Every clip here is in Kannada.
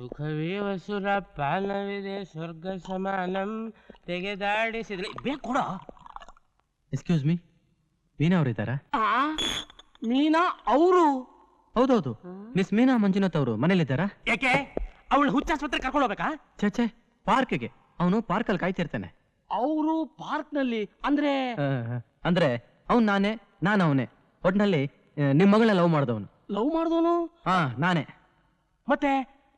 ಸುಖವೇ ವಸುರ ಪಾಲವಿದೆ ಸ್ವರ್ಗ ಸಮಾನಂ ತೆಗೆದಾಡಿಸಿದ್ರೆ ಬೇಕು ಕೂಡ. ಎಕ್ಸ್ಕ್ಯೂಸ್ ಮೀ ಮೀನಾ ಅವ್ರು ಇದ್ದಾರಾ? ಮೀನಾ ಅವರು. ಹೌದೌದು. ಮಿಸ್ ಮೀನಾ ಮಂಜುನಾಥ್ ಅವರು ಮನೇಲಿದ್ದಾರಾ ಯಾಕೆ? ಅವಳು ಹುಚ್ಚಾಸ್ಪತ್ರೆ ಕರ್ಕೊಂಡು ಹೋಗ್ಬೇಕಾ? ಛೇ ಛೇ ಪಾರ್ಕ್ಗೆ. ಅವನು ಪಾರ್ಕಲ್ಲಿ ಕಾಯ್ತಿರ್ತಾನೆ. ಅವರು ಪಾರ್ಕ್ನಲ್ಲಿ ಅಂದ್ರೆ ಆ, ಅಂದ್ರೆ ಅವ್ನು ನಾನೇ ನಾನು ಅವನೇ. ಒಟ್ನಲ್ಲಿ ನಿಮ್ಮ ನಿಮ್ ಮಗಳನ್ನ ಲವ್ ಮಾಡಿದವನು. ಲವ್ ಮಾಡಿದವನು? ಹಾ ನಾನೇ. ಮತ್ತೆ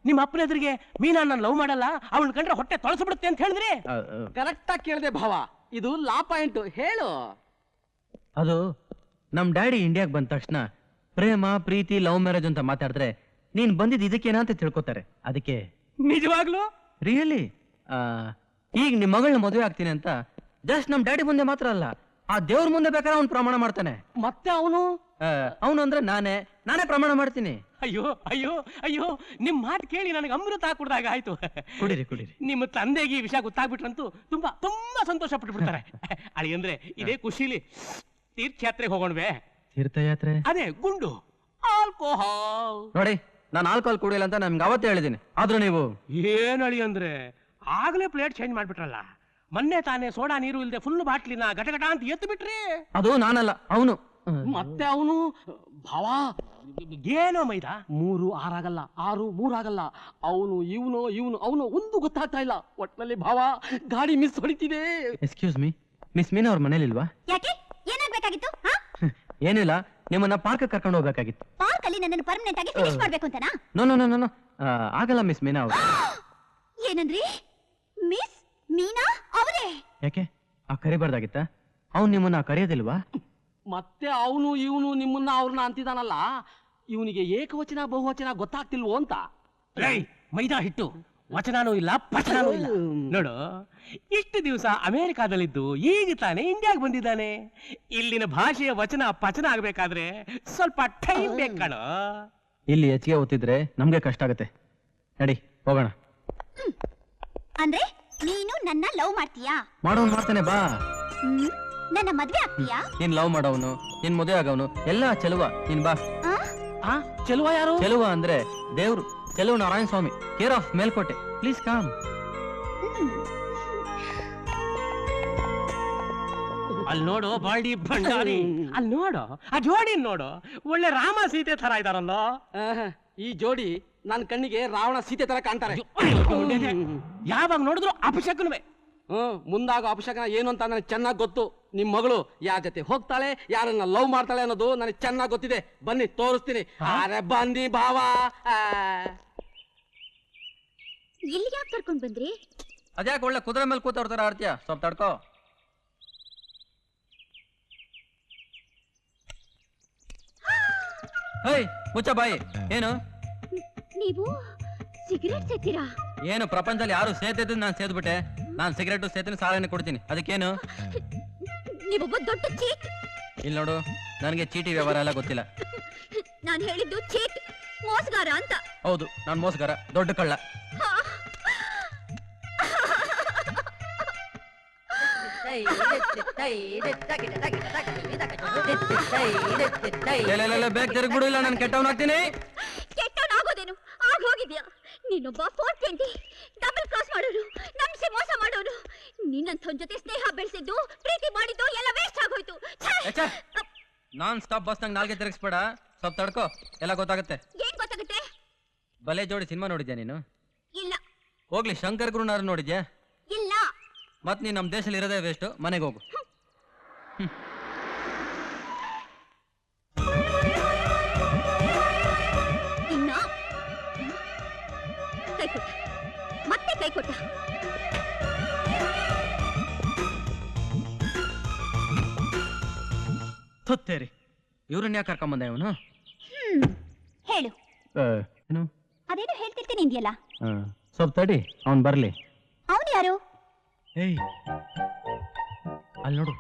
ನಿಮ್ಮ ಅಪ್ಪನ ಎದುರಿಗೆ ಮೀನಾ ನಾನು ಲವ್ ಮಾಡಲ್ಲ ಅವಳು ಕಂಡ್ರೆ ಹೊಟ್ಟೆ ತೊಳಸ್ಬಿಡುತ್ತೆ ಅಂತ ಹೇಳಿದ್ರಿ? ಕರೆಕ್ಟ್ ಆಗಿ ಕೇಳಿದೆ ಭಾವ. ಇದು ಲಾ ಪಾಯಿಂಟ್. ಹೇಳು. ಅದು ನಮ್ ಡ್ಯಾಡಿ ಇಂಡಿಯಾಗ್ ಬಂದ ತಕ್ಷಣ ಪ್ರೇಮ ಪ್ರೀತಿ ಲವ್ ಮ್ಯಾರೇಜ್ ಅಂತ ಮಾತಾಡಿದ್ರೆ ನೀನ್ ಬಂದಿದ್ ಇದಕ್ಕೇನಾ ಅಂತ ತಿಳ್ಕೊತಾರೆ. ಅದಕ್ಕೆ ನಿಜವಾಗ್ಲು? ರಿಯಲಿ ಈಗ ನಿಮ್ ಮಗಳನ್ನ ಮದುವೆ ಆಗ್ತೀನಿ ಅಂತ ಜಸ್ಟ್ ನಮ್ ಡ್ಯಾಡಿ ಮುಂದೆ ಮಾತ್ರ ಅಲ್ಲ ಆ ದೇವ್ರ ಮುಂದೆ ಬೇಕಾದ್ರೆ ಅವ್ನು ಪ್ರಮಾಣ ಮಾಡ್ತಾನೆ. ಮತ್ತೆ ಅವನು? ಅವನು ಅಂದ್ರೆ ನಾನೇ. ನಾನೇ ಪ್ರಮಾಣ ಮಾಡ್ತೀನಿ. ಅಯ್ಯೋ ಅಯ್ಯೋ ಅಯ್ಯೋ ನಿಮ್ ಮಾತು ಕೇಳಿ ನನಗೆ ಅಮೃತ ಕುಡ್ದಾಗ ಆಯ್ತು. ಕುಡಿರಿ ಕುಡಿರಿ. ನಿಮ್ಮ ತಂದೆಗೆ ಈ ವಿಷಯ ಗೊತ್ತಾಗ್ಬಿಟ್ರಂತೂ ತುಂಬಾ ತುಂಬಾ ಸಂತೋಷ ಪಟ್ಟು ಬಿಡ್ತಾರೆ ಅಳಿ ಅಂದ್ರೆ ಇದೇ ಖುಷಿಲಿ ತೀರ್ಥಯಾತ್ರೆಗೆ ಹೋಗೋಣವೆ. ತೀರ್ಥಯಾತ್ರೆ? ಅದೇ ಗುಂಡು. ಆಲ್ಕೋಹಾಲ್. ನೋಡಿ ನಾನು ಆಲ್ಕೋಹಾಲ್ ಕುಡಿಯಲ್ಲ ಅಂತ ನಮ್ಗೆ ಅವತ್ತೇ ಹೇಳಿದ್ದೀನಿ. ಆದ್ರೂ ನೀವು? ಏನ್ ಅಳಿ ಅಂದ್ರೆ? ಆಗ್ಲೇ ಪ್ಲೇಟ್ ಚೇಂಜ್ ಮಾಡ್ಬಿಟ್ರಲ್ಲ. ಮೊನ್ನೆ ತಾನೇ ಸೋಡಾ ನೀರು ಇಲ್ಲದೆ ಫುಲ್ ಬಾಟ್ಲಿನ ಗಟಗಟ ಅಂತ ಎತ್ತು ಬಿಟ್ರಿ ಅದು ನಾನಲ್ಲ ಅವನು. ಮತ್ತೆ ಅವನು ಭಾವ ಏನೋ ಮೈದ? ಮೂರು ಆರಾಗಲ್ಲ ಆರು ಮೂರಾಗಲ್ಲ. ಅವನು ಇವನು ಇವನು ಅವನು ಒಂದು ಗೊತ್ತಾಗ್ತಾ ಇಲ್ಲ. ಒಟ್ನಲ್ಲಿ ಭಾವ ಗಾಡಿ ಮಿಸ್ ಹೊಡಿತಿದೆ. ಎಕ್ಸ್ಕ್ಯೂಸ್ ಮೀ ಮಿಸ್ ಮೀನಾ ಅವ್ರ ಮನೇಲಿಲ್ವಾ? ಯಾಕೆ? ಏನಾಗ್ಬೇಕಾಗಿತ್ತು ಹಾ? ಏನಿಲ್ಲ ನಿಮ್ಮನ್ನ ಪಾರ್ಕ್ ಕರ್ಕೊಂಡು ಹೋಗ್ಬೇಕಾಗಿತ್ತು. ಪಾರ್ಕ್ ಅಲ್ಲಿ ನನ್ನನ್ನು ಪರ್ಮನೆಂಟ್ ಆಗಿ ಫಿನಿಶ್ ಮಾಡ್ಬೇಕು ಅಂತನಾ? ನೋ ನೋ ನೋ ನೋ ಆಗಲ್ಲ ಮಿಸ್ ಮೀನಾ ಅವರು. ಏನಂದ್ರಿ? ಮಿಸ್ ಮೀನಾ ಅವರೇ? ಯಾಕೆ? ಆ ಕರಿಬಾರ್ದಾಗಿತ್ತ ಅವ್ನು ನಿಮ್ಮನ್ನ ಕರೆಯೋದಿಲ್ವಾ? ಮತ್ತೆ ಅವನು ಇವನು ನಿಮ್ಮನ್ನ ಅವ್ರನ್ನ ಅಂತಿದಾನಲ್ಲ? ಇವನಿಗೆ ಏಕವಚನ ಬಹುವಚನ ಗೊತ್ತಾಗ್ತಿಲ್ವೋ ಅಂತ? ರೈ ಮೈದಾ ಹಿಟ್ಟು. ವಚನಾನೂ ಇಲ್ಲ ಪಚನಾನೂ ಇಲ್ಲ. ನೋಡು ಇಷ್ಟು ದಿವಸ ಅಮೆರಿಕಾದಲ್ಲಿದ್ದು ಈಗ ತಾನೇ ಇಂಡಿಯಾಗೆ ಬಂದಿದ್ದಾನೆ. ಇಲ್ಲಿನ ಭಾಷೆಯ ವಚನ ಪಚನ ಆಗ್ಬೇಕಾದ್ರೆ ಸ್ವಲ್ಪ ಟೈಮ್ ಬೇಕು ಕಣೋ. ಇಲ್ಲಿ ಹೆಚ್ಚಿಗೆ ಓದ್ತಿದ್ರೆ ನಮ್ಗೆ ಕಷ್ಟ ಆಗುತ್ತೆ. ನಡಿ ಹೋಗೋಣ. ಅಂದ್ರೆ ನೀನು ನನ್ನ ಲವ್ ಮಾಡ್ತೀಯಾ? ಮಾಡೋನ್ ಮಾಡ್ತಾನೆ ಬಾ. ಹ್ಮ್? ನನ್ನ ಮದ್ವೆ ಆಗ್ತೀಯಾ? ನೀನ್ ಲವ್ ಮಾಡೋವನು ನಿನ್ ಮದುವೆ ಆಗವನು ಎಲ್ಲ ಚೆಲುವ ನೀನ್ ಬಾ. ಆ? ಆ ಚೆಲುವ ಯಾರು? ಚೆಲುವ ಅಂದ್ರೆ ದೇವ್ರು Cheluva Narayana Swamy. Care of Melkote please calm hmm. ಅಲ್ಲಿ ನೋಡು ಬಾಡಿ ಭಂಡಾರಿ. ಅಲ್ಲಿ ನೋಡು ಆ ಜೋಡಿ ನೋಡು. ಒಳ್ಳೆ ರಾಮ ಸೀತೆ ತರ ಇದಾರಲ್ಲ. ಆಹ್, ಈ ಜೋಡಿ ನನ್ನ ಕಣ್ಣಿಗೆ ರಾವಣ ಸೀತೆ ತರ ಕಾಣ್ತಾರೆ. ಯಾವಾಗ ನೋಡಿದ್ರು ಅಪಶಕನವೇ ಹ್ಮ್ ಮುಂದಾಗ ಅಪಶಕನ ಏನು ಅಂತ ನನಗೆ ಚೆನ್ನಾಗಿ ಗೊತ್ತು. ನಿಮ್ಮ ಮಗಳು ಯಾರ ಜೊತೆ ಹೋಗ್ತಾಳೆ ಯಾರನ್ನ ಲವ್ ಮಾಡ್ತಾಳೆ ಅನ್ನೋದು ನನಗೆ ಚೆನ್ನಾಗಿ ಗೊತ್ತಿದೆ. ಬನ್ನಿ ತೋರಿಸ್ತೀನಿ. ಅರೆ ಬಂದಿ ಭಾವ. ಇಲ್ಲಿ ಯಾಕೆ ಕರ್ಕೊಂಡು ಬಂದ್ರಿ? ಅದ್ಯಾಕೆ ಒಳ್ಳೆ ಕುದುರೆ ಮೇಲೆ ಕೂತವ್ರ ತರ ಆಡ್ತೀಯ? ಸ್ವಲ್ಪ ತಡ್ಕೋ. ಹೇಯ್ ಮುಚ್ಚ ಬಾಯಿ. ಏನು? ನೀವು ಸಿಗರೇಟ್ ಸೇತೀರಾ ಏನು ಪ್ರಪಂಚದಲ್ಲಿ ಯಾರು ಸೇತಿದ್ದು ನಾನು ಸೇದ್ಬಿಟ್ಟೆ? ನಾನು ಸಿಗರೇಟು ಸೇತನ ಸಾಲನೆ ಕೊಡ್ತೀನಿ. ಅದಕ್ಕೇನು? ನೀವೊಬ್ಬ ದೊಡ್ಡ ಚೀಟ್. ಇಲ್ಲಿ ನೋಡು ನನಗೆ ಚೀಟಿ ವ್ಯವಹಾರ ಎಲ್ಲ ಗೊತ್ತಿಲ್ಲ. ನಾನು ಹೇಳಿದ್ದು ಚೀಟ್ ಮೋಸಗಾರ ಅಂತ. ಹೌದು ನಾನು ಮೋಸಗಾರ ದೊಡ್ಡ ಕಳ್ಳ. ಬೇಗ ತಿರುಗ್ಬಿಡು ಇಲ್ಲ ನಾನು ಕೆಟ್ಟವನಾಗ್ತೀನಿ. ಕೆಟ್ಟವನಾಗೋದೇನು? ಆಗ ಹೋಗಿದ್ಯಾ? ನೀನೊಬ್ಬ ಫೋರ್ ಟ್ವೆಂಟಿ ಡಬಲ್ ಕ್ರಾಸ್ ಮಾಡೋರು ನಂಬಿಸಿ ಮೋಸ ಮಾಡೋರು ನಿನ್ನಂಥವನ್ ಜೊತೆ ಸ್ನೇಹ ಬೆಳೆಸಿದ್ದು ಪ್ರೀತಿ ಮಾಡಿದ್ದು ಎಲ್ಲ ವೇಸ್ಟ್ ಆಗೋಯ್ತು. ಛೇ! ನಾನ್ ಸ್ಟಾಪ್ ಬಸ್ ನಂಗೆ ನಾಲ್ಗೆ ತಿರುಗಿಸ್ಬೇಡ. ಸ್ವಲ್ಪ ತಡ್ಕೋ ಎಲ್ಲ ಗೊತ್ತಾಗುತ್ತೆ. ಏನ್ ಗೊತ್ತಾಗುತ್ತೆ? ಬಲೆ ಜೋಡಿ ಸಿನಿಮಾ ನೋಡಿದ್ಯಾ ನೀನು? ಇಲ್ಲ. ಹೋಗ್ಲಿ ಶಂಕರ್ ಗುರುನಾರು ನೋಡಿದ್ಯಾ? ಇಲ್ಲ. ಮತ್ ನೀನ್ ನಮ್ಮ ದೇಶದಲ್ಲಿ ಇರೋದೇ ವೇಸ್ಟ್ ಮನೆಗೆ ಹೋಗು. ಇನ್ನ? ಕೈ ಕೊಟ್ಟ. ಮತ್ತೆ ಕೈ ಕೊಟ್ಟ. ಥುತ್ತೇರಿ ಇವ್ರನ್ನ ಯಾಕೆ ಕರ್ಕೊಂಡ್ ಇವನು ಹ್ಮ್ ಹೇಳು. ಏನು? ಅದೇನೋ ಹೇಳ್ತಿರ್ತೀನಿ ಇದೆಯಲ್ಲ ಸ್ವಲ್ಪ ತಡಿ ಅವನ್ ಬರ್ಲಿ. ಅವನು ಯಾರು? ಏಯ್ ಅಲ್ಲಿ ನೋಡು.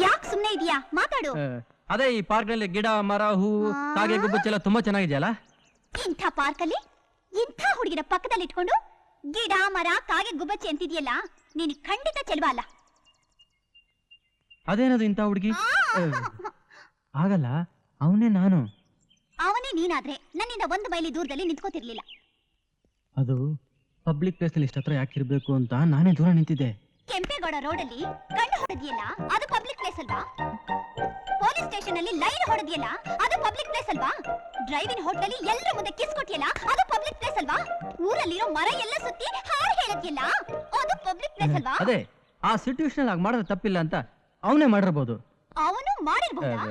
ಯಾಕೆ ಸುಮ್ನೆ ಇದೆಯಾ? ಮಾತಾಡು. ಆ, ಅದೇ ಈ ಪಾರ್ಕ್ನಲ್ಲಿ ಗಿಡ ಮರ ಹೂ ಕಾಗೆ ಗುಬ್ಬಚ್ಚೆಲ್ಲ ತುಂಬಾ ಚೆನ್ನಾಗಿದೆಯಲ್ಲ? ಇಂಥ ಪಾರ್ಕಲ್ಲಿ? ಇಂಥ ಹುಡುಗಿರ ಪಕ್ಕದಲ್ಲಿ ಇಟ್ಕೊಂಡು ಗಿಡ ಮರ ಕಾಗೆ ಗುಬ್ಬಚ್ಚಿ ಅಂತಿದ್ಯಲ್ಲ? ನೀನು ಖಂಡಿತ ಚೆಲುವ ಅಲ್ಲ. ಅದೇನದು ಇಂಥ ಹುಡುಗಿ? ಆಗಲ್ಲ ಅವನೇ ನಾನು. ಅವನೇ ನೀನಾದ್ರೆ ನನ್ನಿಂದ ಒಂದು ಮೈಲಿ ದೂರದಲ್ಲಿ ನಿಂತ್ಕೋತಿರ್ಲಿಲ್ಲ. ಅದು ಪಬ್ಲಿಕ್ ಪ್ಲೇಸಲ್ಲಿ ಅಲ್ಲಿ ಇಷ್ಟತ್ರ ಯಾಕೆ ಇರಬೇಕು ಅಂತ ನಾನೇ ದೂರ ನಿಂತಿದ್ದೆ. ಕೆಂಪೇಗೌಡ ರೋಡಲ್ಲಿ ಕಣ್ಣು ಹೊಡೆದಿಯಲ್ಲ? ಅದು ಪಬ್ಲಿಕ್ ಪ್ಲೇಸ್ ಅಲ್ವಾ? ಪೊಲೀಸ್ ಸ್ಟೇಷನ್ ಅಲ್ಲಿ ಲೈನ್ ಹೊಡೆದಿಯಲ್ಲ? ಅದು ಪಬ್ಲಿಕ್ ಪ್ಲೇಸ್ ಅಲ್ವಾ? ಡ್ರೈವಿಂಗ್ ಹೋಟ್ಲಲ್ಲಿ ಎಲ್ಲರ ಮುಂದೆ ಕಿಸ್ ಕೊಟ್ಟಿಯಲ್ಲ? ಅದು ಪಬ್ಲಿಕ್ ಪ್ಲೇಸ್ ಅಲ್ವಾ? ಊರಲ್ಲಿರೋ ಮರ ಎಲ್ಲ ಸುತ್ತಿ ಹಾಡು ಹೇಳಿದ್ಯಲ್ಲ? ಅದು ಪಬ್ಲಿಕ್ ಪ್ಲೇಸ್ ಅಲ್ವಾ? ಅದೇ ಆ ಸಿಚುವೇಶನ್ ಆಗಿ ಮಾಡಿದ್ರೆ ತಪ್ಪಿಲ್ಲ ಅಂತ ಅವನೇ ಮಾಡಿರ್ಬೋದು. ಅವನು ಮಾಡಿರ್ಬಹುದಾ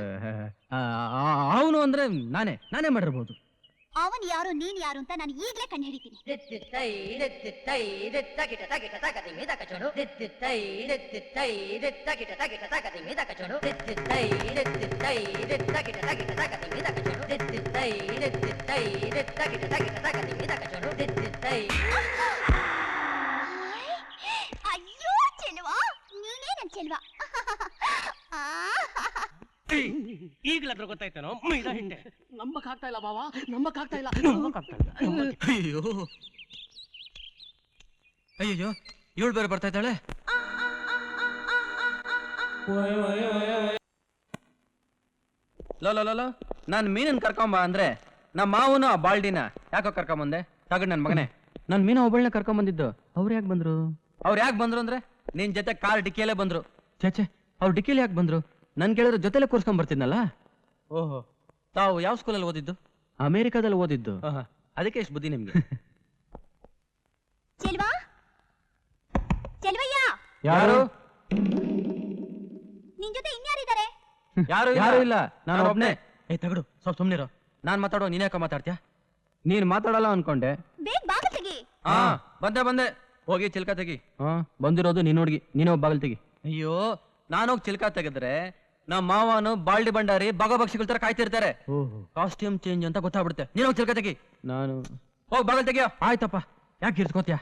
ಅವನು ಅಂದ್ರೆ ನಾನೇ ನಾನೇ ಮಾಡಿರ್ಬೋದು. ಅವನ್ ಯಾರು ನೀನ್ ಯಾರು ಅಂತ ನಾನು ಈಗಲೇ ಕಂಡು ಹಿಡಿತೀನಿ. ಅಯ್ಯೋ ಚೆಲುವಾ. ನೀನೇ ನನ್ ಚೆಲುವ. ಈಗಲಾದ್ರೂ ಗೊತ್ತಾಯ್ತೇನೋ? ಮೈದಾ ಹಿಂಡೆ. ಆಗ್ತಾ ಇಲ್ಲ ಬಾವ ನಮ್ಮಕ್ ಆಗ್ತಾ ಇಲ್ಲ. ನಂಬಕ್ಕಾಗ್ತಾ ಇಲ್ಲ. ನಂಬಕ್ಕೆ- ಅಯ್ಯೋ ಅಯ್ಯೋ ಇವಳು ಬೇರೆ ಬರ್ತಾ ಇದ್ದಾಳೆ? ಲೋ ಲೋ ಲೋ ಲೋ ನಾನು ಮೀನನ್ ಕರ್ಕೊಂಬ ಅಂದ್ರೆ ನಮ್ಮ ಮಾವನ ಆ ಬಾಲ್ಡಿನ ಯಾಕೋ ಕರ್ಕೊಂಬಂದೆ ತಗೊಂಡ್ ನನ್ ಮಗನೇ. ನಾನು ಮೀನ ಒಬ್ಬಳನ್ನ ಕರ್ಕೊಂಬಂದಿದ್ದು ಅವ್ರು ಯಾಕೆ ಬಂದ್ರು? ಅವ್ರು ಯಾಕೆ ಬಂದ್ರು ಅಂದ್ರೆ ನಿನ್ ಜೊತೆ ಕಾರ್ ಡಿಕ್ಕಿಯಲ್ಲೇ ಬಂದ್ರು. ಛೇ. ಅವ್ರು ಡಿಕ್ಕಿಲಿ ಯಾಕೆ ಬಂದ್ರು? ನನ್ ಕೇಳಿದ್ರೆ ಜೊತೆಲೆ ಕೂರ್ಸ್ಕೊಂಡ್ ಬರ್ತಿದ್ನಲ್ಲ? ಓಹೋ. ತಾವು ಯಾವ ಸ್ಕೂಲಲ್ಲಿ ಓದಿದ್ದು? ಅಮೇರಿಕಾದಲ್ಲಿ ಓದಿದ್ದು. ಅದಕ್ಕೆ ಎಷ್ಟು ಬುದ್ಧಿ ನಿಮ್ಗೆ? ಚೆಲುವಾ? ಚೆಲುವಯ್ಯ? ಯಾರು? ನಿನ್ ಜೊತೆ ಇನ್ಯಾರಿದ್ದಾರೆ? ಯಾರು ಯಾರು ಇಲ್ಲ? ನಾನು ಒಬ್ನೇ. ಏ ತಗಡು. ಸ್ವಲ್ಪ ಸುಮ್ನಿರೋ. ನಾನ್ ಮಾತಾಡೋ ನೀನ್ ಯಾಕ ಮಾತಾಡ್ತೀಯ? ನೀನ್ ಮಾತಾಡಲ್ಲ ಅನ್ಕೊಂಡೆ. ಬೇಗ ಬಾಗಿಲು ತೆಗಿ. ಹಾ ಬಂದೆ ಬಂದೆ. ಹೋಗಿ ಚಿಲ್ಕ ತೆಗಿ. ಹಾ ಬಂದಿರೋದು ನೀನ್ ಹುಡುಗಿ ನೀನೇ ಒಬ್ಬ ಬಾಗಿಲು ತೆಗಿ. ಅಯ್ಯೋ ನಾನೋಗಿ ಚಿಲ್ಕ ತೆಗೆದ್ರೆ ನಮ್ಮ ಮಾವನು ಬಾಲ್ಡಿ ಭಂಡಾರಿ ಭಗಭಕ್ಷಿಗಳ ತರ ಕಾಯ್ತಿರ್ತಾರೆ. ಕಾಸ್ಟ್ಯೂಮ್ ಚೇಂಜ್ ಅಂತ ಗೊತ್ತಾಗ್ಬಿಡುತ್ತೆ. ನೀನ್ ಹೋಗಿ ಚಿಲ್ಕ ತೆಗಿ. ನಾನು. ಹೋಗ್ ಬಗಲ್ ತೆಗಿಯೋ. ಆಯ್ತಪ್ಪ. ಯಾಕೆ ಇರ್ಸ್ಕೋತ್ಯಾ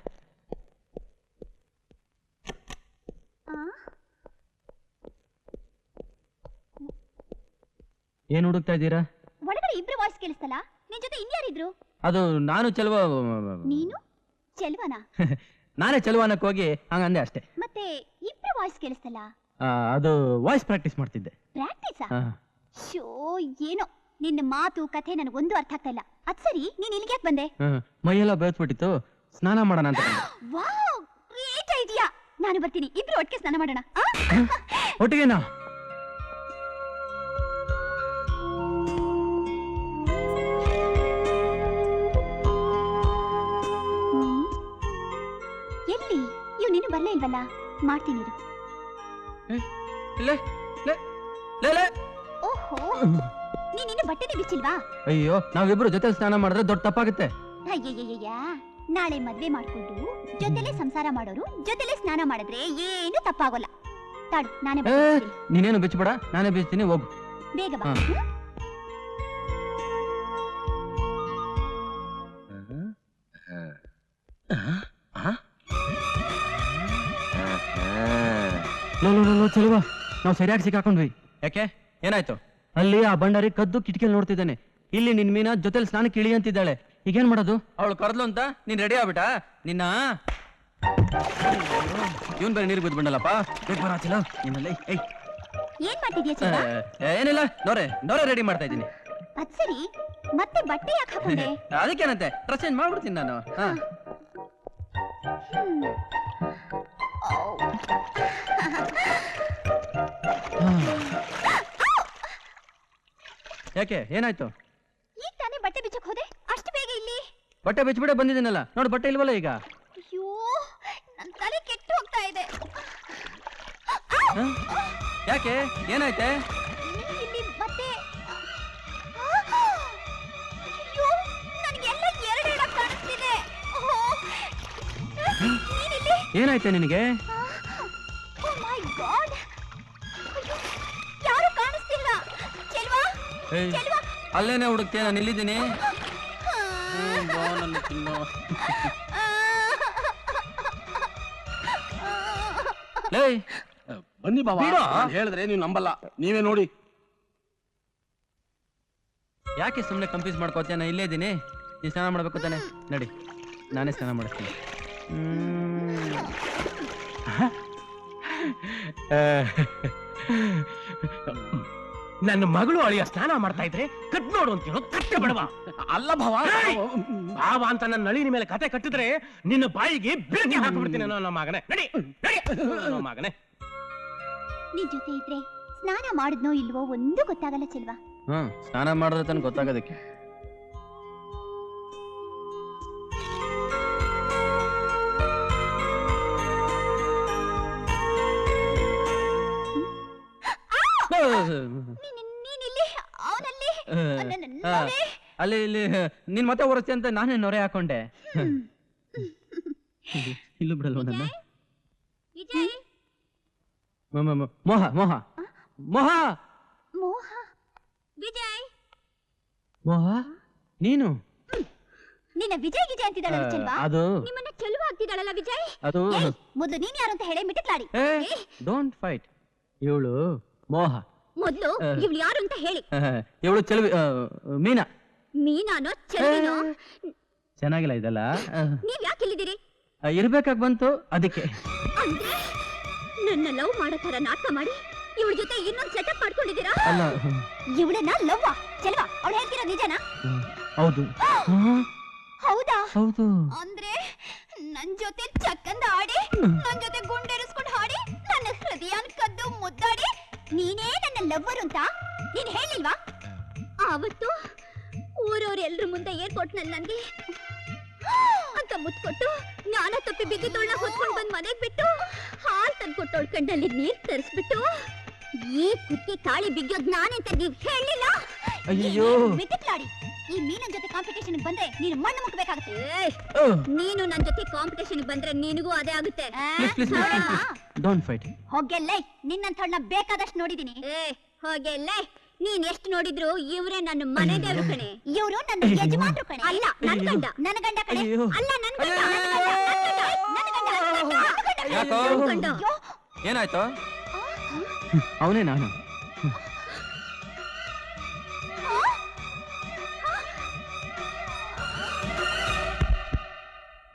ಆ? ಏನ್ ಹುಡುಕ್ತಾ ಇದ್ದೀರಾ? ಒಳಗಡೆ ಇಬ್ರು ವಾಯ್ಸ್ ಕೇಳಿಸ್ತಲ್ಲ ನಿನ್ ಜೊತೆ ಇನ್ಯಾರಿದ್ರು? ಅದು ನಾನು ಚೆಲುವ ನೀನು? ಚೆಲುವನ? ನಾನೇ ಚೆಲುವಾನಕ್ಕೆ ಹೋಗಿ ಹಂಗಂದೆ ಅಷ್ಟೇ. ಮತ್ತೆ ಇಬ್ರು ವಾಯ್ಸ್ ಕೇಳಿಸ್ತಲ್ಲ ಅದು ವಾಯ್ಸ್ ಪ್ರಾಕ್ಟೀಸ್ ಮಾಡ್ತಿದ್ದೆ ಪ್ರಾಕ್ಟೀಸ್. ಶೋ ಏನೋ ನಿನ್ನ ಮಾತು ಕಥೆ ನನಗೆ ಒಂದು ಅರ್ಥ ಆಗ್ತಾ ಇಲ್ಲ ಅದ್ ಸರಿ ನೀನ್ ಇಲ್ಲಿಗೆ ಯಾಕೆ ಬಂದೆ. ಮೈಯೆಲ್ಲ ಬೆಳೆದ್ಬಿಟ್ಟಿತ್ತು ಸ್ನಾನ ಮಾಡೋಣ ಅಂತ. ವಾವ್ ಗ್ರೇಟ್ ಐಡಿಯಾ ನಾನು ಬರ್ತೀನಿ ಇಬ್ರು ಒಟ್ಟಿಗೆ ಸ್ನಾನ ಮಾಡೋಣ ಆ? ಒಟ್ಟಿಗೆನಾ ಹ್ಮ್. ಎಲ್ಲಿ ಇವ್ ನೀನು ಬರ್ಲೇ ಇಲ್ವಲ್ಲ ಮಾಡ್ತೀನಿ ಇರು. ಲೇ, ಲೇ, ಲೇ, ಲೇ. ಓಹೋ ಬಟ್ಟೆನೇ ಬಿಚ್ಚಿಲ್ವಾ ಅಯ್ಯೋ ನಾವಿಬ್ರು ಜೊತೆ ಸ್ನಾನ ಮಾಡಿದ್ರೆ ದೊಡ್ಡ ತಪ್ಪಾಗುತ್ತೆ ಅಯ್ಯಯ್ಯಯ್ಯ ನಾಳೆ ಮದ್ವೆ ಮಾಡ್ಕೊಂಡು ಜೊತೆಲೆ ಸಂಸಾರ ಮಾಡೋರು ಜೊತೆಲೆ ಸ್ನಾನ ಮಾಡಿದ್ರೆ ಏನು ತಪ್ಪಾಗೋಲ್ಲ ತಾಡು ನಾನೇ ಏ, ಬಿಚ್ತೀನಿ. ನೀನೇನು ಬಿಚ್ಚಬೇಡ ನಾನೇ ಬೀಸ್ತೀನಿ ಹೋಗು ಬೇಗ ಬಾ ಹಾ. ಹ್ಮ್? ಲೋ, ಲೋ, ಲೋ, ಲೋ, ಚೆಲುವ ನಾವು ಸರಿಯಾಗಿ ಸಿಕ್ಕಾಕೊಂಡ್ವಿ. ಯಾಕೆ? ಏನಾಯ್ತು? ಅಲ್ಲಿ ಆ ಬಂಡಾರಿ ಕದ್ದು ಕಿಟಕಿಯಲ್ಲಿ ನೋಡ್ತಿದ್ದಾನೆ. ಇಲ್ಲಿ ನಿನ್ ಮೀನ ಜೊತೆಲಿ ಸ್ನಾನಕ್ಕೆ ಇಳಿ ಅಂತಿದ್ದಾಳೆ. ಈಗೇನ್ ಮಾಡೋದು? ಅವಳು ಕರ್ದ್ಲು ಅಂತ? ನೀನ್ ರೆಡಿ ಆಗ್ಬಿಟ ನಿನ್ನ? ಇವನ್ ಬೇರೆ ನೀರು ಬಿದ್ದು ಬಂಡಲ್ಲಪ್ಪ ಬೇಗ ಏಯ್. ಏನ್ ಮಾಡ್ತಿದ್ಯಾ ಏ, ಏನಿಲ್ಲ. ನೋರೆ ನೋರೆ ರೆಡಿ ಮಾಡ್ತಾ ಇದ್ದೀನಿ. ಅದ್ ಸರಿ. ಮತ್ತೆ ಬಟ್ಟೆ ಯಾಕೆ ಹಾಕೊಂಡೆ? ಅದಕ್ಕೇನಂತೆ? ಡ್ರೆಸ್ ಚೇಂಜ್ ಮಾಡ್ಬಿಡ್ತೀನಿ ನಾನು? ಹಾ. ಹ್ಮ್. ಔ. ಯಾಕೆ? ಏನಾಯ್ತು? ಈಗ ತಾನೇ ಬಟ್ಟೆ ಬಿಚ್ಚಕ್ ಹೋದೆ? ಅಷ್ಟು ಬೇಗ ಇಲ್ಲಿ? ಬಟ್ಟೆ ಬಿಚ್ಚಬಿಡ ಬಂದಿದ್ದೀನಲ್ಲ. ನೋಡು ಬಟ್ಟೆ ಇಲ್ವಲ್ಲ ಈಗ? ಅಯ್ಯೋ ನನ್ನ ತಲೆ ಕೆಟ್ಟು ಹೋಗ್ತಾ ಇದೆ. ಹ? ಯಾಕೆ? ಏನಾಯ್ತೆ? ಇಲ್ಲಿ ಮತ್ತೆ ಅಯ್ಯೋ ನನಗೆಲ್ಲ ಎರಡೆರಡ ಕಾಣಿಸ್ತಿದೆ. ಓಹೋ. ನೀನಿಲ್ಲಿ? ಏನಾಯ್ತೆ ನಿನಗೆ? ಓ ಅಲ್ಲೇನೆ ಹುಡುಕ್ತೆ ನಾನು ಇಲ್ಲಿದ್ದೀನಿ. ಬನ್ನಿ ಬಾಬಾ ಹೇಳಿದ್ರೆ ನೀವು ನಂಬಲ್ಲ. ನೀವೇ ನೋಡಿ. ಯಾಕೆ ಸುಮ್ಮನೆ ಕನ್ಫ್ಯೂಸ್ ಮಾಡ್ಕೋತೀಯ? ನಾನು ಇಲ್ಲೇ ಇದ್ದೀನಿ. ನೀ ಸ್ನಾನ ಮಾಡ್ಬೇಕು ತಾನೆ? ನಡಿ. ನಾನೇ ಸ್ನಾನ ಮಾಡಿಸ್ತೀನಿ. ಹ್ಮ್. ನನ್ನ ಮಗಳು ಅಳಿಯ ಸ್ನಾನ ಮಾಡ್ತಾ ಇದ್ರೆ ಕಟ್ ನೋಡು ಅಂತ ಹೇಳೋ ತಟ್ಟೆ ಬಡವ ಅಲ್ಲ ಭಾವ! ಭಾವ ಅಂತ ನನ್ನ ನಳಿನ ಮೇಲೆ ಕತೆ ಕಟ್ಟಿದ್ರೆ ನಿನ್ನ ಬಾಯಿಗೆ ಬೆಂಕಿ ಹಾಕ್ಬಿಡ್ತೀನಿ ನನ್ನ ಮಗನೆ. ನಡಿ ನಡಿ ನನ್ನ ಮಗನೇ. ನಿನ್ ಜೊತೆ ಇದ್ರೆ ಸ್ನಾನ ಮಾಡಿದ್ನೋ ಇಲ್ವೋ ಒಂದು ಗೊತ್ತಾಗಲ್ಲ ಚೆಲ್ವಾ. ಹ್ಮ್ ಸ್ನಾನ ಮಾಡಿದ್ರೆ ತನಕ ಗೊತ್ತಾಗೋದಕ್ಕೆ. ಆ, ಅಲ್ಲಿ ಇಲ್ಲಿ ನೀನ್ ಮತ್ತೆ ಓರಿಸ್ತಿ ಅಂತ ನಾನೇ ನೊರೆ ಹಾಕೊಂಡೆ. ಇಲ್ಲೂ ಬಿಡಲ್ವ ನನ್ನ? ವಿಜಯ್? ಮ- ಮ- ಮ- ಮೋಹ ಮೋಹ. ಮೋಹ! ಮೋಹ? ವಿಜಯ್? ಮೋಹ? ನೀನು? ನಿನ್ನ ವಿಜಯ್ ವಿಜಯ್ ಆ, ಅಂತಿದ್ದಾಳಲ್ಲ ಅದು. ನಿಮ್ಮನ್ನ ಚೆಲುವ ಆಗ್ತಿದ್ದಾಳಲ್ಲ ವಿಜಯ್? ಅದು. ಮೊದಲು ಮೊದ್ಲು ನೀನ್ ಯಾರು ಅಂತ ಹೇಳಿ ಮಿಟಕ್ಲಾಡಿ. ಏ ಡೋಂಟ್ ಫೈಟ್ ಇವಳು ಮೋಹ. ಮೊದ್ಲು. ಇವ್ಳು ಯಾರು ಅಂತ ಹೇಳಿ. ಇವಳು ಚೆಲುವಿ ಆ, ಮೀನಾ. ಮೀನಾನೋ ಚೆಲುವಿನೋ? ಚೆನ್ನಾಗಿಲ್ಲ ಇದಲ್ಲ. ನೀವ್ ಯಾಕೆ ಇಲ್ಲಿದ್ದೀರಿ? ಆ, ಇರ್ಬೇಕಾಗ್ ಬಂತು ಅದಕ್ಕೆ. ಅಂದ್ರೆ ನನ್ನ ಲವ್ ಮಾಡೋ ತರ ನಾಟಕ ಮಾಡಿ ಇವಳ ಜೊತೆ ಇನ್ನೊಂದ್ ಸೆಟಪ್ ಮಾಡ್ಕೊಂಡಿದ್ದೀರಾ? ಅಲ್ಲ. ಇವಳನ್ನ ಲವ್ವ ಚೆಲುವ. ಅವಳು ಹೇಳ್ತಿರೋ ನಿಜನಾ? ಹೌದು. ಹಾ, ಹೌದಾ? ಹೌದು. ಅಂದ್ರೆ ನನ್ ಜೊತೆ ಚಕ್ಕಂದ ಆಡಿ ನನ್ ಜೊತೆ ಗುಂಡೆರಿಸ್ಕೊಂಡು ಹಾಡಿ ನನ್ನ ಹೃದಯನ್ ಕದ್ದು ಮುದ್ದಾಡಿ ನೀನೇ ನನ್ನ ಲವ್ವರ್ ಅಂತ? ನೀನ್ ಹೇಳಿಲ್ವಾ? ಆವತ್ತು ಊರವ್ರ ಎಲ್ರ ಮುಂದೆ ಏರ್ಪೋರ್ಟ್ನಲ್ಲಿ ನನ್ಗೆ ಅಂತ ಮುತ್ಕೊಟ್ಟು ಜ್ಞಾನ ತಪ್ಪಿ ಬಿದ್ದಿದ್ದೋಳ್ನ ಹೊತ್ಕೊಂಡ್ ಬಂದ್ ಮನೆಗ್ ಬಿಟ್ಟು ಹಾಲ್ ತಂದ್ಕೊಟ್ಟೋಳ್ ಕಣ್ಣಲ್ಲಿ ನೀರ್ ತರಿಸ್ಬಿಟ್ಟು ಈ ಕುಕ್ಕೆ ತಾಳಿ ಬಿಗ್ಯೋದ್ ನಾನೇ ನೀವ್ ಹೇಳಿಲ್ಲ? ಅಯ್ಯೋ ಮಿಟಿಕ್ಲಾಡಿ ಈ ಮೀನನ್ ಜೊತೆ ಕಾಂಪಿಟೇಷನ್ ಬಂದ್ರೆ ನೀನು ಮಣ್ಣು ಮುಟ್ಬೇಕಾಗುತ್ತೆ. ನೀನು ನನ್ ಜೊತೆ ಕಾಂಪಿಟೇಷನ್ ಬಂದ್ರೆ ನಿನಗೂ ಅದೇ ಆಗುತ್ತೆ. ಡೋಂಟ್ ಫೈಟ್ ಹೋಗೆಲ್ಲೇ ನಿನ್ನಂಥವ್ಳನ್ನ ಬೇಕಾದಷ್ಟು ನೋಡಿದೀನಿ. ಹೋಗೆಲ್ಲೇ ನೀನ್ ಎಷ್ಟು ನೋಡಿದ್ರು ಇವ್ರೆ ನನ್ನ ಮನೆ ದೇವ್ರು ಕಣೆ. ಇವರು ನನ್ನ ಯಜಮಾನ್ರು ಕಣೆ. ಅಲ್ಲ ನನ್ ಗಂಡ. ನನ್ನ ಗಂಡ ಕಣೆ. ಅಯ್ಯೋ. ಅಲ್ಲ ನನ್ ಗಂಡ ನನ್ನ ಗಂಡ, ನನ್ ಗಂಡ, ನನ್ ಗಂಡ, ನನ್ ಗಂಡ, ನನ್ ಗಂಡ, ಯಾಕೋ? ನನ್ ಗಂಡ. ಅಯ್ಯೋ, ಏನಾಯ್ತು? ಅವನೇ ನಾನು.